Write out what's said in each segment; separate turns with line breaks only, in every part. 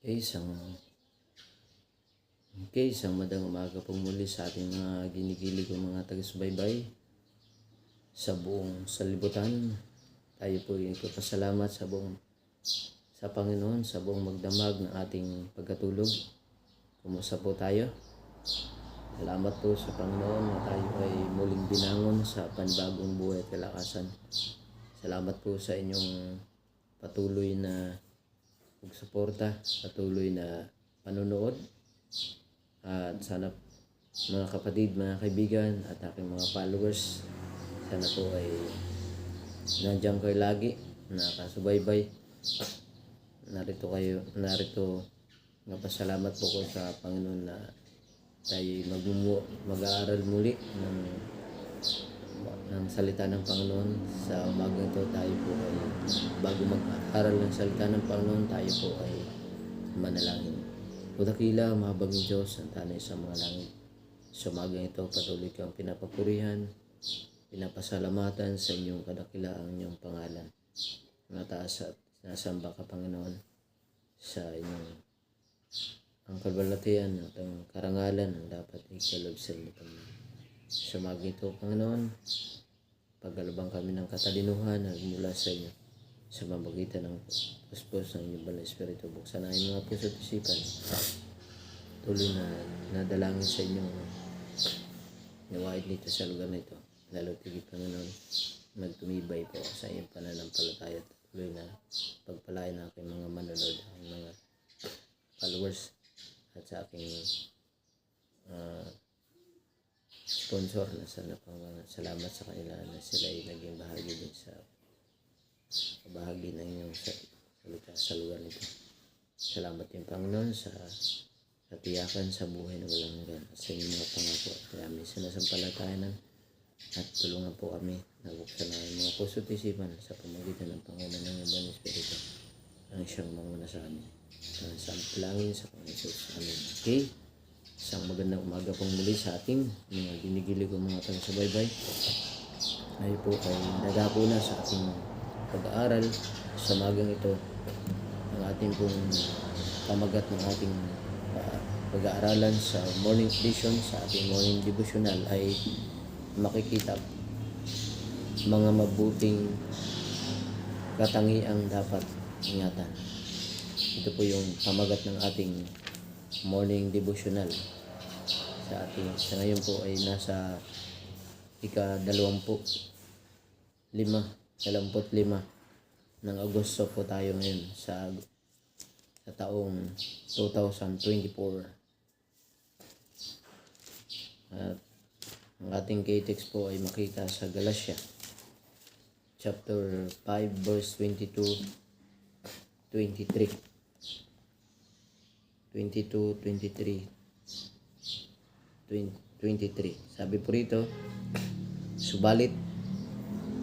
Okay, isang Okay, isang madang umaga pong muli sa ating mga ginigilig kong mga taga-subaybay sa buong salibutan. Tayo po ay nagpapasalamat sa buong sa Panginoon, sa buong magdamag ng ating pagkatulog. Kumusta po tayo? Salamat po sa Panginoon na tayo ay muling binangon sa panibagong buhay at kalakasan. Salamat po sa inyong patuloy na pagsuporta, patuloy na panunood. At sana mga kapatid, mga kaibigan at aking mga followers, sana po ay nandiyan kayo lagi, nakasubaybay. Narito kayo, narito napasalamat po ko sa Panginoon na tayo mag-aaral muli ng ng salita ng Panginoon. Sa umagang ito tayo po ay bago mag-aaral ng salita ng Panginoon tayo po ay manalangin. O dakila mahabaging Diyos ang tanay sa mga langit. Sa umagang ito patuloy kang pinapapurihan pinapasalamatan sa inyong kadakila ang inyong pangalan. Mataas at sinasamba ka Panginoon sa inyong ang kabalatian at ang karangalan ang dapat ikalog sa lupang sa umagang ito Panginoon pagkalabang kami ng katalinuhan na mula sa inyo sa mamagitan ng puspos ng inyong banal Espiritu. Buksan inyong mga puso at isipan. Tuloy na nadalangin sa inyong nawaid dito sa lugar na ito. Lalo tigit Panginoon, magtumibay po sa iyong pananampalataya at tuloy na pagpalain ng aking mga manonood, ang mga followers at sa aking ah, sponsor na sana pang mga salamat sa kanila na sila ay naging bahagi din sa bahagi ng inyong sa- salita sa lugar nito. Salamat din Panginoon sa katiyakan sa buhay na walang hanggan sa inyong mga pangako at aming sinasampalatayanan at tulungan po kami na buksan ang aming mga puso at isipan sa pamagitan ng Panginoon ng Ibang Espiritu ang siyang manguna sa amin. Ang sampalangin sa Panginoon. Okay? Isang magandang umaga pong muli sa ating mga ginigilig kong mga taga-subaybay. Ay po ay nadako na sa ating pag-aaral sa magang ito. Ang ating pong pamagat ng ating ah, pag-aaralan sa morning edition, sa ating morning devotional ay makikita mga mabuting katangiang dapat ingatan. Ito po yung pamagat ng ating morning devotional. Sa ating sa ngayon po ay nasa ika dalawampu lima dalawamput lima ng Agosto po tayo ngayon sa sa taong 2024 at ang ating KTX po ay makita sa Galatia chapter 5 verse 22 23 22, 23, 20, 23. Sabi po rito, subalit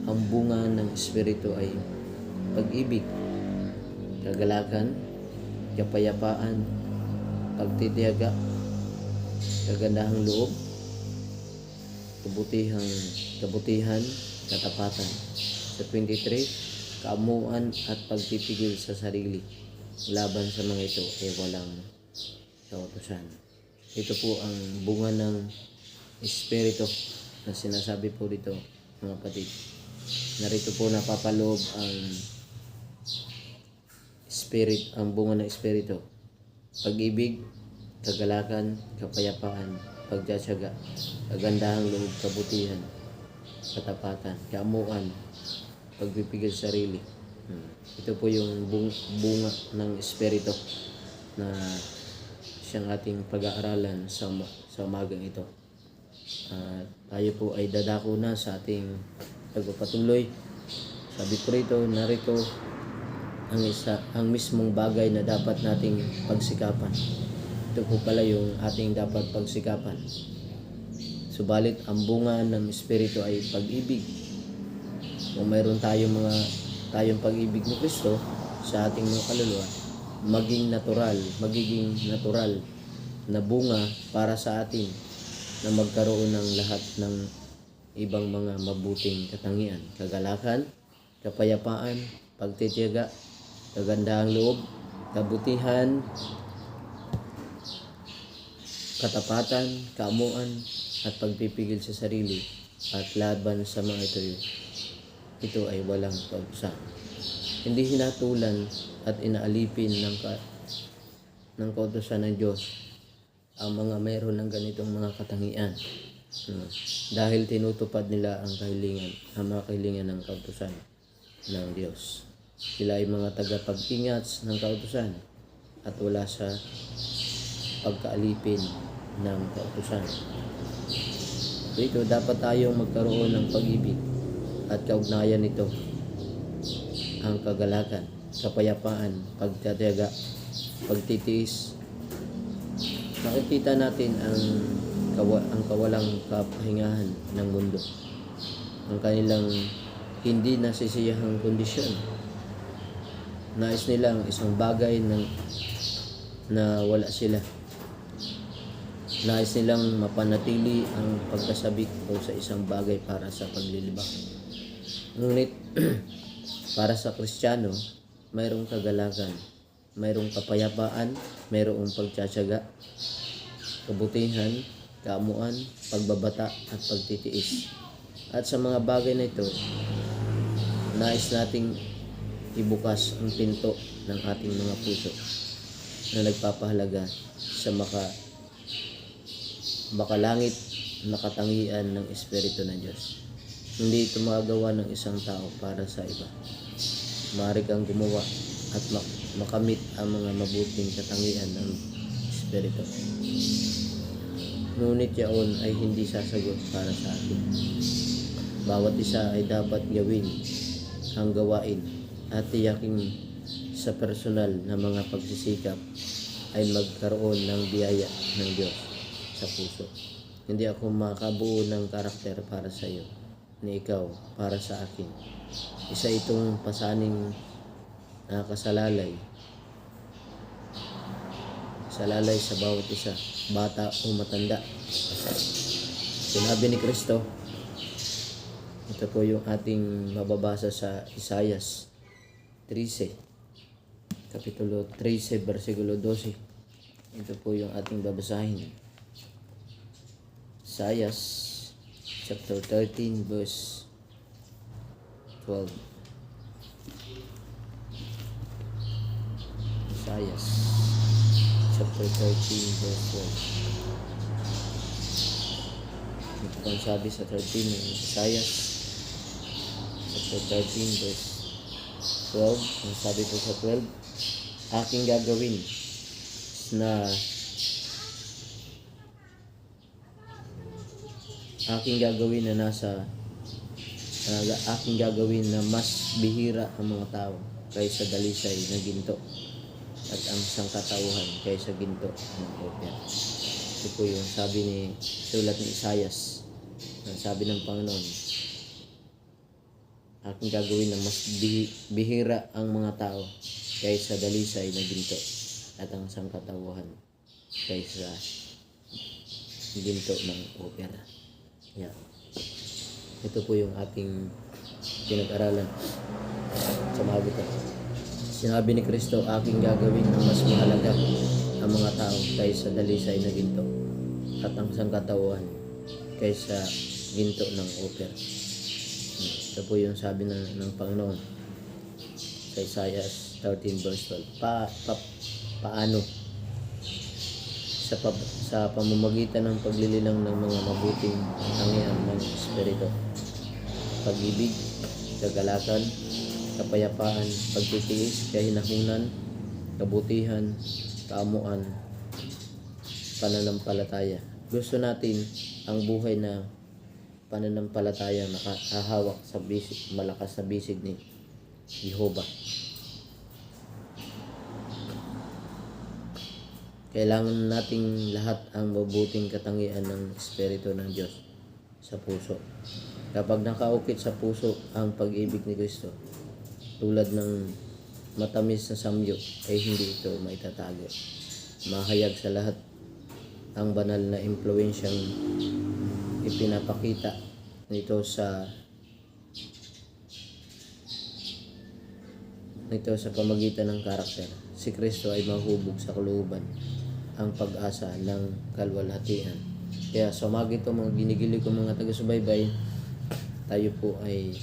ang bunga ng Espiritu ay pag-ibig, kagalakan, kapayapaan, pagtitiyaga, kagandahang loob, kabutihang, kabutihan, katapatan. Sa 23, kaamuan at pagpipigil sa sarili laban sa mga ito ay walang kautusan. Ito po ang bunga ng Espiritu na sinasabi po dito mga kapatid. Narito po napapaloob ang Spirit, ang bunga ng Espiritu. Pag-ibig, kagalakan, kapayapaan, pagtsatsaga, kagandahang loob, kabutihan, katapatan, kaamuan, pagpipigil sa sarili. Hmm. Ito po yung bung- bunga ng Espiritu na siyang ating pag-aaralan sa, sa umagang ito. At tayo po ay dadako na sa ating pagpapatuloy. Sabi ko rito, narito ang isa, ang mismong bagay na dapat nating pagsikapan. Ito po pala yung ating dapat pagsikapan. Subalit ang bunga ng Espiritu ay pag-ibig. Kung mayroon tayong mga tayong pag-ibig ni Kristo sa ating mga kaluluwa, maging natural, magiging natural na bunga para sa atin na magkaroon ng lahat ng ibang mga mabuting katangian, kagalakan, kapayapaan, pagtitiyaga, kagandahang loob, kabutihan, katapatan, kaamuan, at pagpipigil sa sarili at laban sa mga ito ito ay walang pagsa. Hindi hinatulan at inaalipin ng ka, ng kautosan ng Diyos ang mga mayroon ng ganitong mga katangian. Hmm. Dahil tinutupad nila ang kahilingan, ang mga kahilingan ng kautosan ng Diyos. Sila ay mga tagapag-ingat ng kautosan at wala sa pagkaalipin ng kautusan. Dito, dapat tayong magkaroon ng pag-ibig at kaugnayan nito ang kagalakan, kapayapaan, pagtatayaga, pagtitiis. Makikita natin ang kawa, ang kawalang kapahingahan ng mundo. Ang kanilang hindi nasisiyahang kondisyon. Nais nilang isang bagay ng na wala sila. Nais nilang mapanatili ang pagkasabik o sa isang bagay para sa paglilibak. Ngunit para sa Kristiyano, mayroong kagalakan, mayroong kapayapaan, mayroong pagtsatsaga, kabutihan, kaamuan, pagbabata at pagtitiis. At sa mga bagay na ito, nais nating ibukas ang pinto ng ating mga puso na nagpapahalaga sa maka makalangit na katangian ng Espiritu ng Diyos. Hindi ito magagawa ng isang tao para sa iba. Maaari kang gumawa at mak- makamit ang mga mabuting katangian ng Espiritu. Ngunit yaon ay hindi sasagot para sa atin. Bawat isa ay dapat gawin ang gawain at tiyaking sa personal na mga pagsisikap ay magkaroon ng biyaya ng Diyos sa puso. Hindi ako makabuo ng karakter para sa iyo, ni ikaw para sa akin. Isa itong pasaning nakasalalay. Salalay sa bawat isa, bata o matanda. Sinabi ni Kristo, ito po yung ating mababasa sa Isayas 13, Kapitulo 13, versikulo 12. Ito po yung ating babasahin. Isaias chapter 13 verse 12. Isaias chapter 13 verse 12. Ito ang sabi sa 13 ng Isaias chapter 13 verse 12. Ang sabi po sa 12, aking gagawin na aking gagawin na nasa uh, aking gagawin na mas bihira ang mga tao kaysa dalisay na ginto at ang sangkatauhan kaysa ginto ng opera. Ito po yung sabi ni sulat ni Isayas. Ang sabi ng Panginoon, aking gagawin na mas bihi- bihira ang mga tao kaysa dalisay na ginto at ang sangkatauhan kaysa ginto ng opera. Yeah. Ito po yung ating pinag-aralan sa mabuti. Sinabi ni Kristo, aking gagawin na mas mahalaga ang mga tao kaysa dalisay na ginto at ang sangkatauhan kaysa ginto ng opera. Ito po yung sabi ng, ng Panginoon sa Isaiah 13 verse 12. Pa, pa, paano sa, pa, sa pamamagitan ng paglililang ng mga mabuting tangian ng Espiritu. Pag-ibig, kagalakan, kapayapaan, pagtitiis, kahinahunan, kabutihan, kaamuan, pananampalataya. Gusto natin ang buhay na pananampalataya nakahawak sa bisig, malakas na bisig ni Jehovah. Kailangan nating lahat ang mabuting katangian ng Espiritu ng Diyos sa puso. Kapag nakaukit sa puso ang pag-ibig ni Kristo, tulad ng matamis na samyo, ay hindi ito maitatago. Mahayag sa lahat ang banal na impluensyang ipinapakita nito sa nito sa pamagitan ng karakter si Kristo ay mahubog sa kalooban ang pag-asa ng kalwalhatian. Kaya sa umaga ito mga ginigili ko mga taga-subaybay, tayo po ay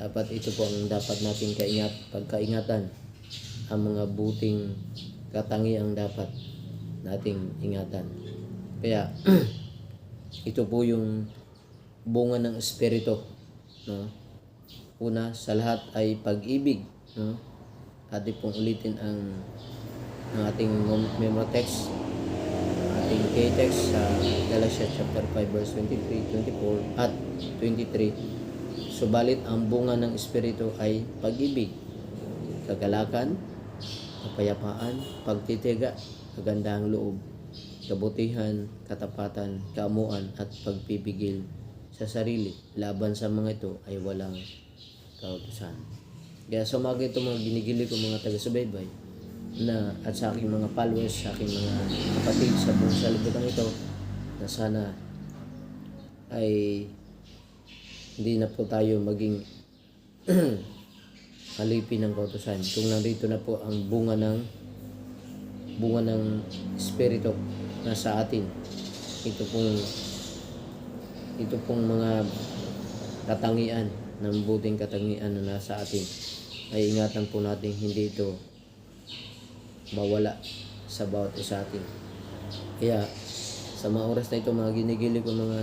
dapat ito po ang dapat natin kaingat, pagkaingatan ang mga buting katangiang dapat nating ingatan. Kaya ito po yung bunga ng espiritu, no? Una sa lahat ay pag-ibig, no? Atin pong ulitin ang ang ating mem- memo text, ating K-text sa Galatia chapter 5 verse 23, 24 at 23. Subalit ang bunga ng espiritu ay pag-ibig, kagalakan, kapayapaan, pagtitiga, kagandahang loob, kabutihan, katapatan, kaamuan at pagpipigil sa sarili. Laban sa mga ito ay walang kautusan. Kaya sa umaga ito mga ginigili ko mga taga-subaybay na at sa aking mga followers, sa aking mga kapatid sa buong salibutan ito na sana ay hindi na po tayo maging alipin ng kautusan. Kung nandito na po ang bunga ng bunga ng Espiritu na sa atin. Ito pong ito pong mga katangian ng buting katangian na nasa atin ay ingatan po natin hindi ito mawala sa bawat isa atin. Kaya sa mga oras na ito mga ginigili ko mga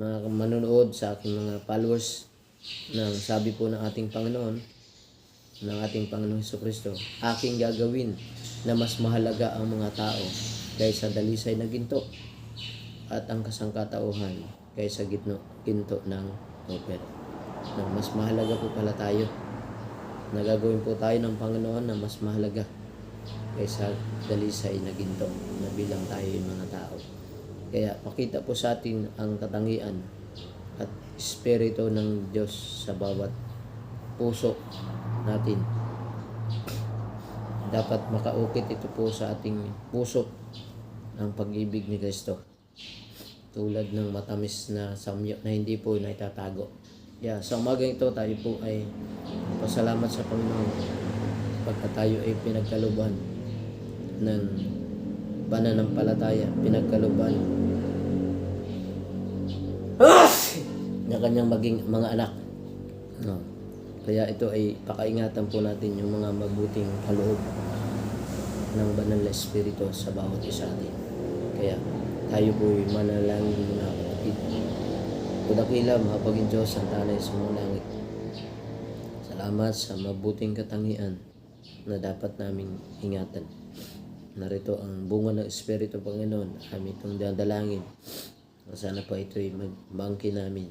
mga manonood sa aking mga followers ng sabi po ng ating Panginoon ng ating Panginoong Heso Kristo, aking gagawin na mas mahalaga ang mga tao kaysa dalisay na ginto at ang kasangkatauhan kaysa gitno, ginto ng opera. Mas mahalaga po pala tayo. Nagagawin po tayo ng Panginoon na mas mahalaga kaysa dalisay na ginto na bilang tayo yung mga tao. Kaya pakita po sa atin ang katangian at espiritu ng Diyos sa bawat puso natin. Dapat makaukit ito po sa ating puso ang pag-ibig ni Kristo. Tulad ng matamis na samyo na hindi po naitatago. Yeah, sa umaga ito tayo po ay pasalamat sa Panginoon pagka tayo ay pinagkaluban ng pananampalataya, pinagkaluban na kanyang maging mga anak. No. Kaya ito ay pakaingatan po natin yung mga mabuting kaloob ng banal na espiritu sa bawat isa atin. Kaya tayo po ay manalangin muna kapatid. Kudakila, mahapagin Diyos ang tanay sa mga langit. Salamat sa mabuting katangian na dapat naming ingatan. Narito ang bunga ng Espiritu Panginoon, kami itong dadalangin. Sana po ito'y magbangki namin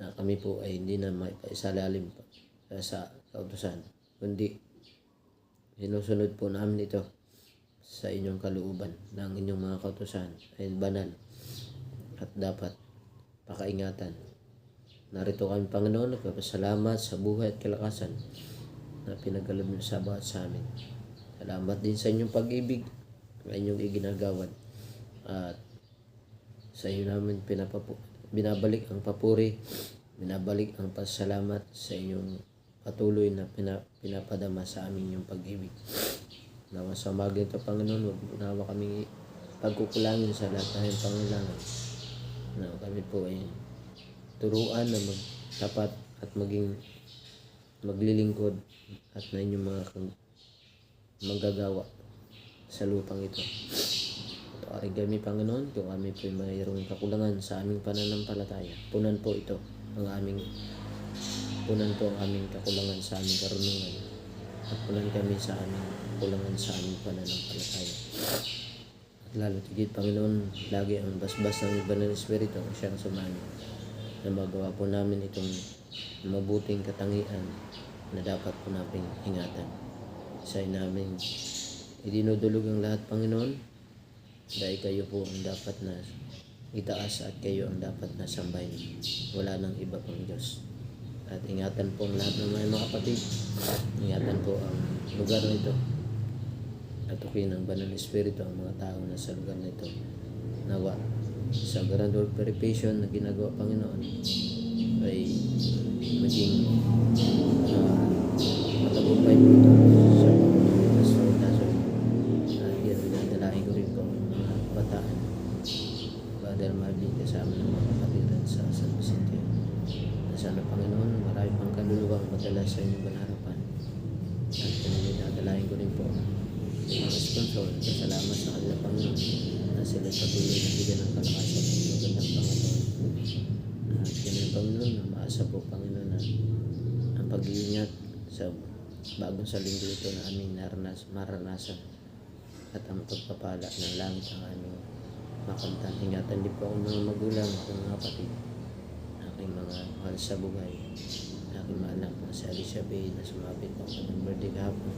na kami po ay hindi na maipaisalalim pa sa kautusan, kundi sinusunod po namin ito sa inyong kalooban ng inyong mga kautusan ay banal at dapat pakaingatan. Narito kami Panginoon, nagpapasalamat sa buhay at kalakasan na pinagkaloob niyo sa bawat sa amin. Salamat din sa inyong pag-ibig na inyong iginagawan at sa iyo namin pinapapu binabalik ang papuri, binabalik ang pasalamat sa inyong patuloy na pina, pinapadama sa amin yung pag-ibig. Nawa sa umaga ito, Panginoon, huwag nawa kami pagkukulangin sa lahat ng pangailangan. Na kami po ay turuan na magtapat at maging maglilingkod at na inyong mga manggagawa sa lupang ito. Ito ay kami, Panginoon, kung kami po ay mayroong kakulangan sa aming pananampalataya. Punan po ito ang aming punan po ang aming kakulangan sa aming karunungan at punan kami sa aming kakulangan sa aming pananampalataya. At lalo tigit, Panginoon, lagi ang basbas ng iba ng Espiritu ang siyang sumami na magawa po namin itong mabuting katangian na dapat po namin ingatan. Sa namin idinudulog ang lahat, Panginoon, dahil kayo po ang dapat na itaas at kayo ang dapat na sambahin. Wala nang iba pang Diyos. At ingatan po ang lahat ng mga mga kapatid. Ingatan po ang lugar na ito. At tukin ng banal na espiritu ang mga tao na sa lugar na ito. Nawa sa grand world preparation na ginagawa Panginoon ay maging uh, matagumpay po ito sa Pastor Dazo. At yan, dinadalahin ko rin po ang mga kabataan. Father Marvin kasama ng mga kapatiran sa San Vicente. Na sana Panginoon, marami pang kaluluwang madala sa inyong panarapan. At pinagdadalahin ko rin po mga sponsor. Salamat sa kanila Panginoon sila patuloy na bigyan ng kalakasan ng magandang Panginoon. At ganun Panginoon, na maasa po Panginoon na ang pag-iingat sa bagong sa linggo ito na aming naranas, maranasan at ang pagpapala ng langit ang aming makamtan. Ingatan din po ang mga magulang at ang mga kapatid, aking mga mahal sa buhay, aking mga anak na si Bay na sumabit ang kanyang birthday kahapon.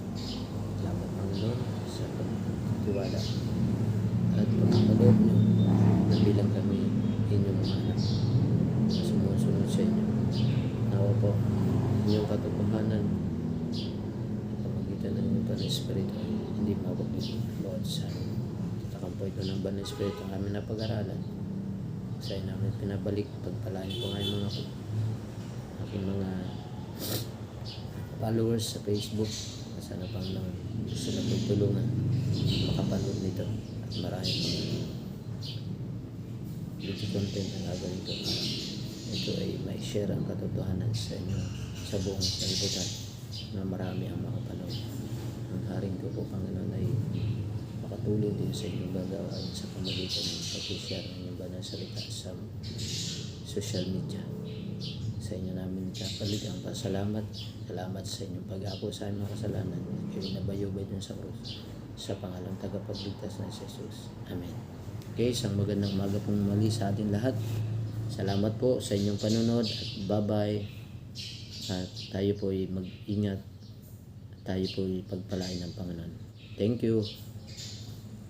Salamat Panginoon sa pagtiwala at pagkakaloob niyo na bilang kami inyong mga anak na sumusunod sa inyo. Nawa po inyong katotohanan pamagitan ng inyong Banal Espiritu hindi mawagin bawat sa amin. Takam po ito ng Banal Espiritu ang aming napag-aralan. Sa namin pinabalik, pagpalain po ngayon mga aking mga followers sa Facebook. Sana pang lang gusto na pagtulungan makapanood nito at marami pang video content ang gagawin ko para ito ay may share ang katotohanan sa inyo sa buong sanlibutan na marami ang makapanood. Ang haring ko po Panginoon ay makatulong din sa inyong gagawin sa pamagitan ng pag-share ng inyong banal salita sa social media. Sa inyo namin kapalig ang pasalamat. Salamat sa inyong pag-apo sa aming kasalanan. Kayo nabayubay dun sa krus. Sa pangalang tagapagligtas na si Jesus. Amen. Okay, isang magandang umaga pong mali sa ating lahat. Salamat po sa inyong panunod at bye-bye. At tayo po ay mag-ingat. Tayo po ay pagpalain ng Panginoon. Thank you.